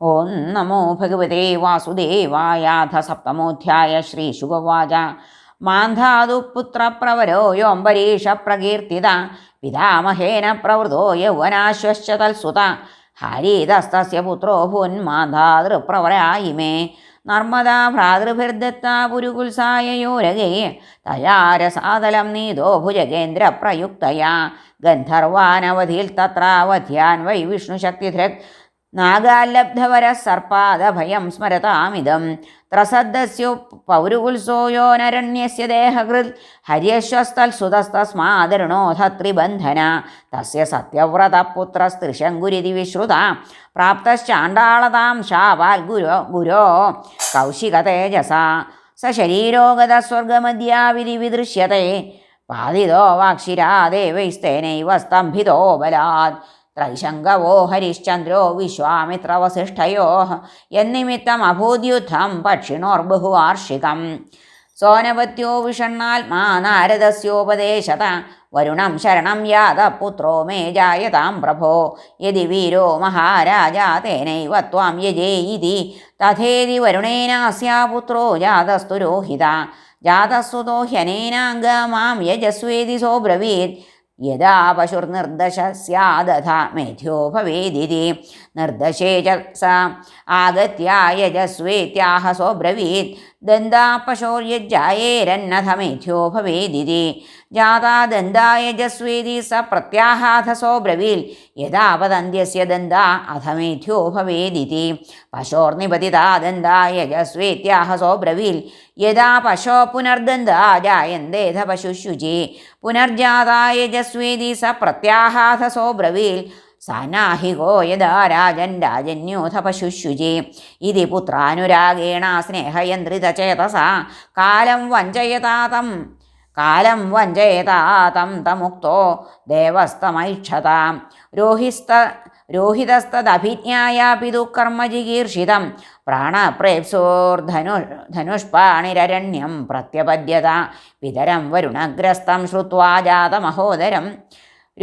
ഓം നമോ ഭഗവതേ വാസുദേവായാഥ സപ്തമോധ്യായ ശ്രീശുഗവാച മാന്ധാതു പുത്രപ്രവരോ യോംബരീഷ പ്രകീർത്തിത പിതാമഹേന പ്രവൃതോ യൗവനാശ്വശ്ച തൽസുത. ഹരീതസ്തസ്യ പുത്രോ ഭൂന്മാന്ധാതൃപ്രവരായിമേ നർമ്മദാ ഭ്രാതൃഭിർദത്താ പുരുകുൽസായയോരകേ തയാരസാതലം നീതോ ഭുജഗേന്ദ്രപ്രയുക്തയാ ഗന്ധർവാനവധിയിൽ തത്രാവധ്യാൻ വൈ വിഷ്ണുശക്തിധൃക് നാഗാലബ്ധവര സർപ്പാദഭയം സ്മരതാമിതം. ത്രസദ്ദസ്യു പൗരുകുൽസോയോനരണ്യസ്യ ദേഹകൃത് ഹര്യശ്വസ്തൽസുതസ്തസ്മാദരുണോധ ത്രിബന്ധന തസ്യ സത്യവ്രതപുത്രസ്ത്രിശങ്കുരിതി വിശ്രുത. പ്രാപ്തശ്ചാണ്ടാളതാം ശാപാൽ ഗുരോ ഗുരോ കൗശികതേജസ. സ ശരീരോഗത സ്വർഗമദ്യാവിധി വിദൃശ്യത. പാതിതോ വാക്ഷിരാദേവൈസ്തേനൈവ സ്തംഭിതോ ബലാത്. ത്രൈശങ്കവോ ഹരിശ്ചന്ദ്രോ വിശ്വാമിത്രവസിഷ്ഠയോ എന്നിമിത്തം അഭൂദ്യുദ്ധം പക്ഷിണോർബഹുവാർഷികം. സോനപത്യോ വിഷണ്ണാത്മാ നാരദസ്യോപദേശത. വരുണം ശരണം യാത പുത്രോ മേ ജായതാം പ്രഭോ. യതി വീരോ മഹാരാജാ തേനൈവ ത്വാം യജേയിതി. തഥേതി വരുണേനാസ്യാ പുത്രോ ജാതസ്തു രോഹിത. ജാതസ്സുതോ ഹ്യനേനാംഗ മാം യജസ്വേതി സോബ്രവീത്. യഥാ പശുർനിർദശ സ്യാദഥ മേധ്യോ ഭവേദിതി നിർദ്ദശേ ച സ ആഗത്യ യജസ്വേത്യാഹ സോബ്രവീത് ദന്താ പശോര്യജ്ജായേരന്നഥ മേധ്യോ ഭവേദിതി ജാതാ ദന്തായജസ്വേതി സ പ്രത്യാഹാഥ സോബ്രവീൽ യഥാ പതന്ത്യസ്യ ദന്താ അഥ മേധ്യോ ഭവേദിതി പശോർനിപതിതാ ദന്തായജസ്വേത്യാഹ സോബ്രവീൽ യഥാ പശോ പുനർദന്താ ജായന്തേധ പശുശുചി. പുനർജാതായജസ്വേതി സ പ്രത്യാഹാസോ സോബ്രവീൽ സനാഹികോ യഥാ രാജൻ രാജന്യോഥ പശുശുചി ഇതി പുത്രാനുരാഗേണ സ്നേഹയന്ത്രിതചേതസ കാലം വഞ്ചയതാതം കാലം വഞ്ചയതാതം തമുക്തോ ദേവസ്തമൈക്ഷതാം. രോഹിസ്ത രോഹിതസ്തദഭിജ്ഞായാപി ദുഃകർമ്മ ജിഗീർഷിതം പ്രാണപ്രേപ്സോർധനു ധനുഷ്പാണിരരണ്യം പ്രത്യപദ്യത. പിതരം വരുണഗ്രസ്തം ശ്രുത്വാ ജാതമഹോദരം.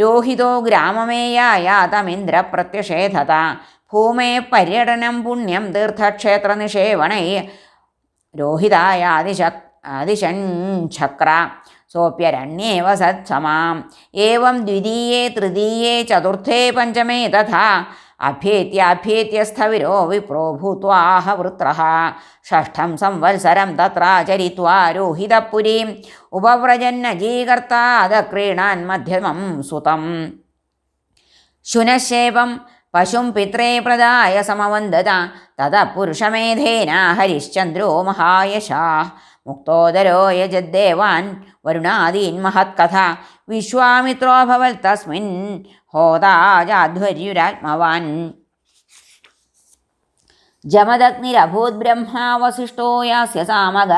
രോഹിതോ ഗ്രാമമേയായാതമിന്ദ്ര പ്രത്യഷേധത ഭൂമേ പര്യടനം പുണ്യം തീർത്ഥക്ഷേത്രനിഷേവണൈ. രോഹിതായ അതിശ അതിശഞ്ചക്ര सोऽप्यरण्येव सत्समाम् एवं द्वितीये तृतीये चतुर्थे पञ्चमे तथा अभ्येत्याभ्येत्य स्थविरो विप्रो भूत्वाह वृत्रः षष्ठं संवत्सरं तत्राचरित्वा रोहितपुरीम् उपव्रजन्नजीकर्तादक्रीणान् मध्यमं सुतम् शुनशेपं पशुं पित्रे प्रदाय समवन्दत ततः पुरुषमेधेन हरिश्चन्द्रो महायशाः മുക്തോദരോ യജദ്ദേവാൻ വരുണാദീൻ മഹത്കഥ വിശ്വാമിത്രോഭവൽ തസ്മിൻ ഹോതാജാധ്വര്യുരാത്മവാൻ ജമദഗ്നിരഭൂത് ബ്രഹ്മാവശിഷ്ടോ യാസ്യ സാമഗ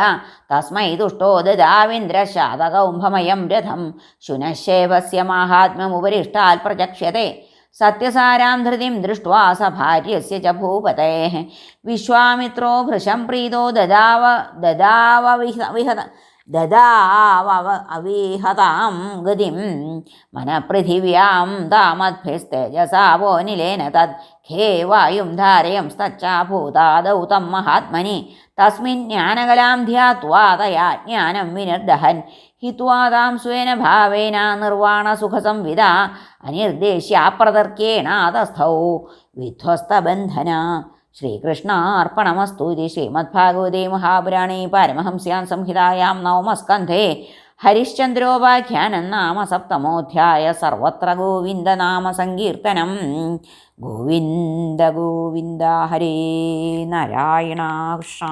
തസ്മൈ തുഷ്ടോ ദദാവിന്ദ്രശാതകൗംഭമയം രഥം ശുനശേവസ്യ മാഹാത്മ്യമുപരിഷ്ടാൽ പ്രചക്ഷ്യത്തെ सत्यसारां धृतिं दृष्ट्वा स भार्यस्य च भूपतेः। विश्वामित्रो भृशं प्रीतो ददाव ददाव विह विहत ദദാവ അവിഹതാം ഗതിം മനപൃഥിവ്യാം താമദ്ഭിസ്തേജസാവോ നിലേന തദ് ഖേ വായും ധാരയം സ്തച്ചാഭൂതാദൗ തം മഹാത്മനി തസ്മിൻ ജ്ഞാനകലാം ധ്യാത്വാ തയാ ജ്ഞാനം വിനിർദഹൻ ഹിത്വാ താം സ്വേന ഭാവേന നിർവാണസുഖസംവിദ അനിർദ്ദേശ്യാപ്രതർക്യേണാതസ്ഥൗ വിധ്വസ്തബന്ധന ശ്രീകൃഷ്ണാർപ്പണമസ്തു ഇതി ശ്രീമദ്ഭാഗവതേ മഹാപുരാണേ പാരമഹംസ്യാം സംഹിതായാം നവമസ്കന്ധേ. ഹരിശ്ചന്ദ്രോപാഖ്യാനം നാമ സപ്തമോധ്യായ സർവത്ര ഗോവിന്ദനാമ സങ്കീർത്തനം ഗോവിന്ദ ഗോവിന്ദ ഹരേ നാരായണ കൃഷ്ണ.